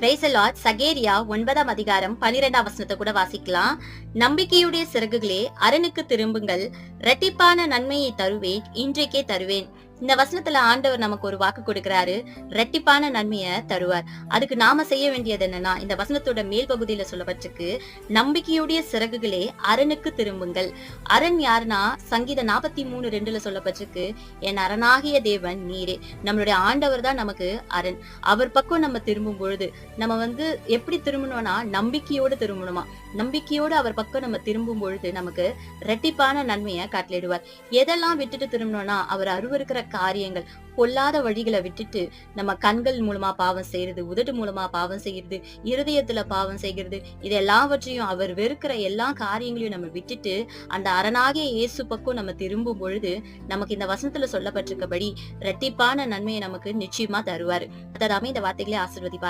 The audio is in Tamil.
பிரேசலாட் சகேரியா ஒன்பதாம் அதிகாரம் பனிரெண்டாம் வசனத்தை கூட வாசிக்கலாம். நம்பிக்கையுடைய சிறகுகளே அரணுக்கு திரும்புங்கள். இரட்டிப்பான நன்மையை தருவேன் இன்றைக்கே தருவேன். இந்த வசனத்துல ஆண்டவர் நமக்கு ஒரு வாக்கு கொடுக்கிறாரு. ரெட்டிப்பான நன்மையை தருவார். அதுக்கு நாம செய்ய வேண்டியது என்னன்னா இந்த வசனத்தோட மேல் பகுதியில சொல்லப்பட்டிருக்கு நம்பிக்கையுடைய சிறகுகளே அரணுக்கு திரும்புங்கள். அரண் யாருன்னா சங்கீத நாற்பத்தி மூணு ரெண்டுல சொல்லப்பட்டிருக்கு என் அரணாகிய தேவன் நீரே. நம்மளுடைய ஆண்டவர் தான் நமக்கு அரண். அவர் பக்கம் நம்ம திரும்பும் பொழுது நம்ம வந்து எப்படி திரும்பணும்னா நம்பிக்கையோடு திரும்பணுமா? நம்பிக்கையோடு அவர் பக்கம் நம்ம திரும்பும் பொழுது நமக்கு ரெட்டிப்பான நன்மையை காட்டிடுவார் எதெல்லாம் விட்டுட்டு திரும்பணும்னா அவர் அருவருக்கிற காரியங்கள் பொல்லாத வழிகளை விட்டுட்டு நம்ம கண்கள் மூலமா பாவம் செய்யறது உதட்டு மூலமா பாவம் செய்யறது இருதயத்துல பாவம் செய்கிறது இது எல்லாவற்றையும் அவர் வெறுக்கிற எல்லா காரியங்களையும் நம்ம விட்டுட்டு அந்த அரணாகிய இயேசு பக்கம் நம்ம திரும்பும் பொழுது நமக்கு இந்த வசனத்துல சொல்லப்பட்டிருக்கபடி ரெட்டிப்பான நன்மையை நமக்கு நிச்சயமா தருவார். அதாவது இந்த வார்த்தைகளே ஆசிர்வதிப்பார்